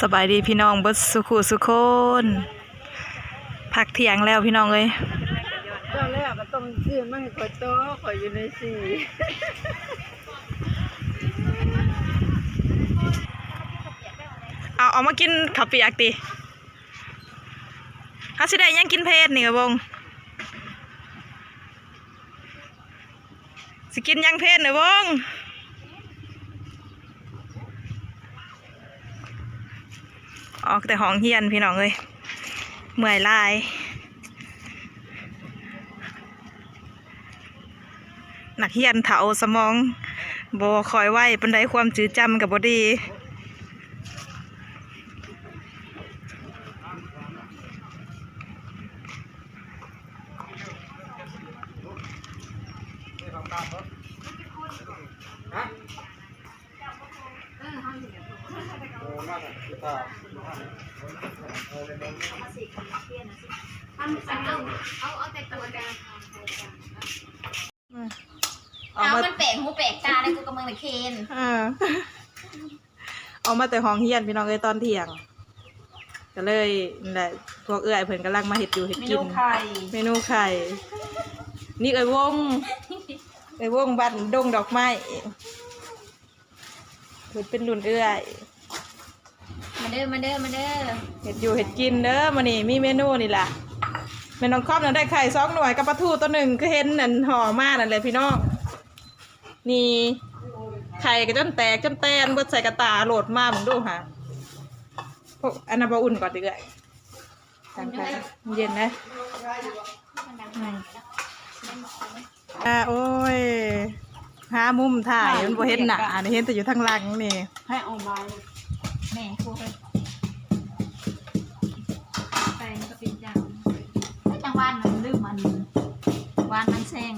สบายดีพี่น้องเบิดสุขุสุคนพักเที่ยงแล้วพี่น้องเอ้ยตอนแรกก็ต้องซื้อมาให้ข่อยโตข่อยอยู่ในสี่เอาเอามากินข้าวเปียกติเฮาสิได้หยังกินเพศนี่กระบงสิกินหยังเพศนี่บง ออกแต่ห้องเฮียนพี่น้องเลยเมื่อยลายหนักเฮียนเถาสมองบคอยไหวปันไดความจืดจำกับบดี เอาเอาแต่ตัวกันออกเอามามันแปลกหูแปลกตาเลยกูกับมึงเลยเคนเออออกมาแต่ห้องเฮียนพี่น้องเอ้ยตอนเที่ยง ก็เลยนั่นแหละพวกเอื้อยเพิ่นกำลังมาเห็ดอยู่เห็ดกินูนไข่เมนูไข่ นี่เอ้ยวงเอ้ยวงบ้นดงดอกไม้เพิ่นเป็นรุ่นเอื้อย มาเด้อมาเด้อมาเด้อเห็ดอยู่เห็ดกินเด้อมานี่มีเมนูนี่ล่ะแม่น้องครอบนั่นได้ไข่สองหน่วยกับปลาทูตัวหนึ่งก็เห็นนั่นห่อมานั่นเลยพี่น้องนี่ไข่ก็จนแตกจนแตนเบิดใส่กระตาโหลดมาผมดูค่ะพวกอันนั้นบอุ่นก่อนดีกว่าทางไข่เย็นนะอ่าโอ้ยหามุมถ่ายมันบ่เห็นหนานี่เห็นแต่อยู่ทางหลังนี่ให้ออกมา แม่ครูเลยไปมันก็เป็นจังจังหวานมันลืมมันหวานมันแซง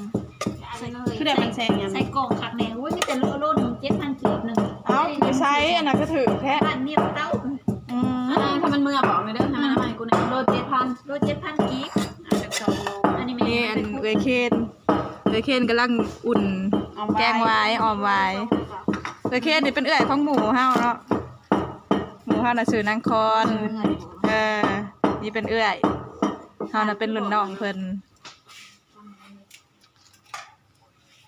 ใส่เลยคือได้มันแซงยัง ใส่กล่องคักแน่อุ้ยมีแต่โลโลหนึ่งเจ็ดพันกีบหนึ่งเอ้าไม่ใช่อันนั้นก็ถือแค่บ้านเมียเต้าอืมอ่าถ้ามันเมื่อบอกเลยเด้อให้มันทำไมกูเนี่ยโลเจ็ดพันโลเจ็ดพันกีบอาจจะสองโลอันนี้นี่แม่อันเวเคนเวเคนกำลังอุ่นเอาไว้แกงไว้ออมไว้เวเคนนี่เป็นเอื่อยของหมูเฮาเนาะ หมูเฮาน่ะชื่อนางคอน เออ นี่เป็นเอื่อยเฮาน่ะเป็นรุ่นน้องเพิ่น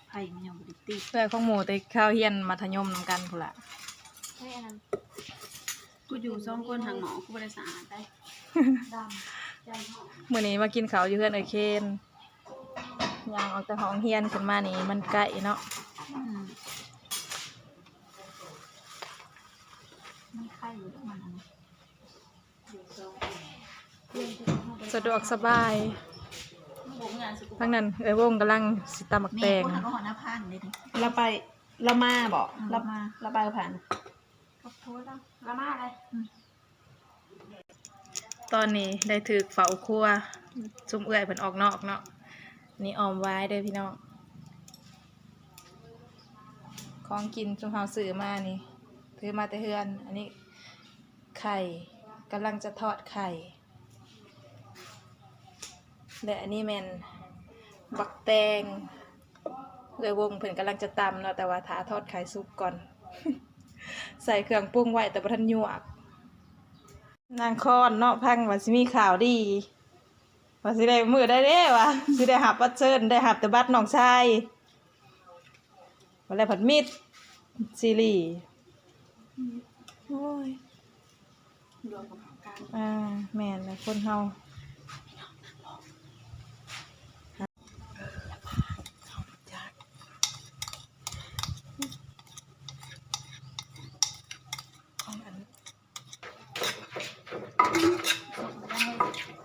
ไข่มันยังบริตีเอื่อยของหมูแต่เข้าวเฮียนมัธยมนำกันพุ่นล่ะเฮ้ยอันนั้นกูอยู่สองคนทางหมอกูบริสะอาดได้ดำใจหอมมื้อนี้มากินข้าวอยู่เฮือนเอ้ยเคนย่างออกจากห้องเฮียนขึ้นมานี่มันใกล้เนาะอืม ไม่ไข่อยู่ด้วยมันอันนี้สะดวกสบายผมงานสุขุมทั้งนั้นเอ้ยวงกำลังสิตำบักแตงกูหันก็หัวหน้าพันเลยดิเราไปเรามาบอกเรามาเราไปผ่านขอบโทษแล้วละมาอะไรตอนนี้ได้ถือเฝ้าครัวจุ่มเอื่อยเพิ่นออกนอกเนาะนี่ออมไว้เด้อพี่น้องของกินจุ่มเฮาซื้อมานี่ถือมาแต่เฮือน อันนี้ ไข่กำลังจะทอดไข่และอันนี้แมนบักแตงเลยวงเพิ่นกำลังจะตำเนาะแต่ว่าถาทอดไข่สุกก่อน ใส่เครื่องปรุงไว้แต่บ่ทันหยวกนางคอนเนาะพังว่าสิมีข่าวดีว่าสิได้มือได้เด้วะสิได้หับบัตรเชิญได้หับแต่บัตรน้องชายวันแรกผัดมิดซีรีส์โอ้ย รวมกับการอ่าแม่นเลยคนเฮาของอัน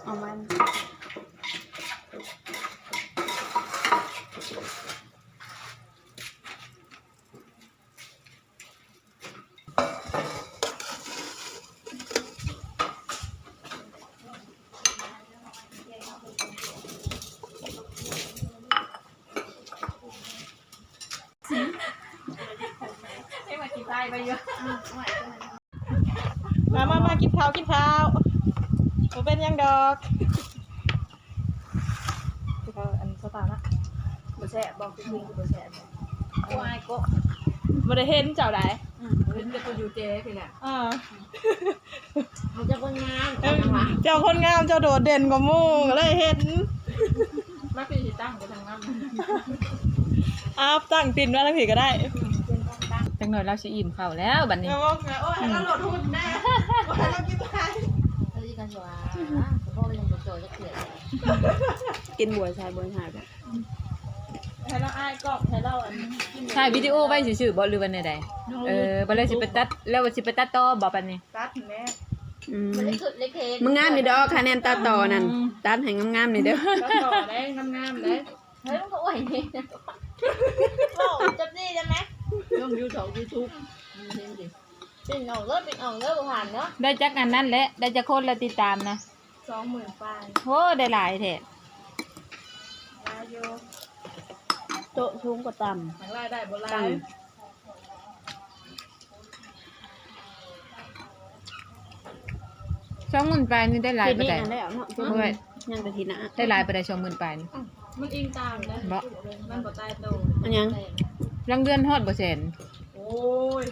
เอามัน ให้มากินได้ไปเยอะ มามามากินข้าวกินข้าวบ่เป็นหยังดอกกินข้าวอันสตาร์นะบ่แซ่บบอกกูมึงกูบ่แซ่บกูอายก็บ่ได้เห็นเจ้าใดเห็นแต่ตัวอยู่เจ๊พี่แหละอ่ามันจะเป็นงานเออเจ้าคนงามเจ้าโดดเด่นกว่าหมู่ก็เลยเห็นมาคือสิตั้งไปทางนั้นอ้าวตั้งปิ่นว่าทั้งผีก็ได้จังหน่อยเราสิอิ่มข้าวแล้วบัดนี้แล้วบอกไงโอ้ยให้เราโหลดทุนแน่ให้เรากินไป เอ้ยกันว่าพ่อ ยังโจจะเกลียดกินบัวชายบัวชายไปให้เราอายกรอบให้เราอันกินถ่ายวิดีโอไว้ซื่อๆบ่หรือว่าใดๆเออบ่เลยสิไปตัดแล้วว่าสิไปตัดต่อบ่ปานนี้ตัดแน่อืมมันคือเล็กเทนมึงงามนี่เด้อคะแนนตาต่อนั่นตัดให้งามๆนี่เด้อตัดต่อได้งามๆเลยเฮ้ยมันก็ไหวนี่โอ้จับนี่ใช่ไหมลง YouTube YouTube ปิ่นออกเลิศปิ่นออกเลิศผ่านเนาะได้จักอันนั้นแหละได้จักคนละติดตามนะ สองหมื่นปลายโหได้หลายแท้อายุโต๊ะสูงกว่าต่ทางรายได้บ่รายตั้ง20,000ปลายนี่ได้หลายทีบ่นี้ได้ นั่นแล้วเนาะเฮ้ยยังแต่ทีหน้าได้หลายบ่ได้20,000ปลายนี่มันอิงตามนะบ่ มันบ่ตายโตอันยัง ลังเดือนฮอดบ่แสนโอ้ย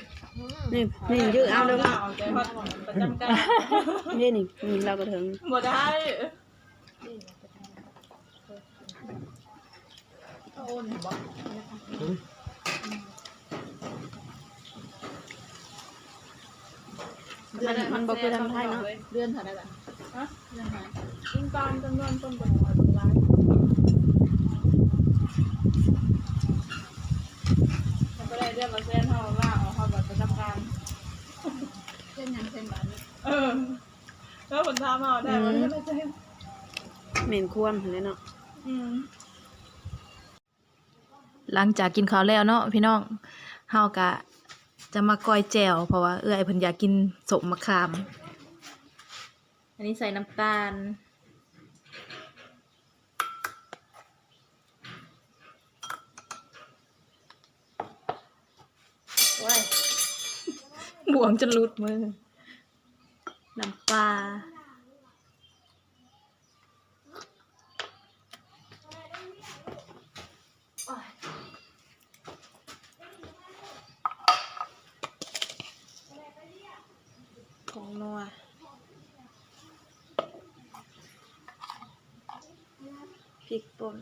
นี่นี่ยื้อเอาเด้อเอาใจฮอดประจำการนี่นี่นี่เราก็ถึงบ่ได้โอ้ยบ่มันมันบ่คือทางไทยเนาะเดือนเท่าใดล่ะฮะอิงตามจำนวนต้นบ่น้อยบ่หลายถ้าบ่ได้เดือนละแสนเฮาว่าเอาเฮาบ่ประจำการ เส้นหยังเส้นบาทนี่ เออแล้วผลทำเอาได้มันก็จะ เหม็นควมเลยเนาะหลังจากกินข้าวแล้วเนาะพี่น้องเฮากะจะมาก้อยแจ่วเพราะว่าเอื้อยเพิ่นอยากกินสมมะขาม อันนี้ใส่น้ำตาล ว้ายบวงจะรุดมือ น้ำปลา ผงนัวพริกป่น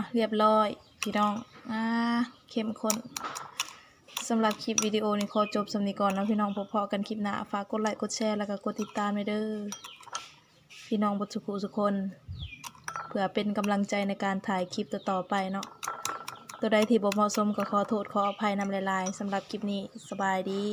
ะเรียบร้อย พี่น้อง อ่า เข้มข้นสำหรับคลิปวิดีโอนี้ขอจบสำนีก่อนแล้วพี่น้องพบๆกันคลิปหน้าฝากกดไลค์กดแชร์แล้วก็กดติดตามด้วยเด้อพี่น้องบทสุขุสุคนเพื่อเป็นกำลังใจในการถ่ายคลิปต่อๆไปเนาะตัวใดที่บ่เหมาะสมก็ขอโทษขออภัยนำหลายๆสำหรับคลิปนี้สบายดี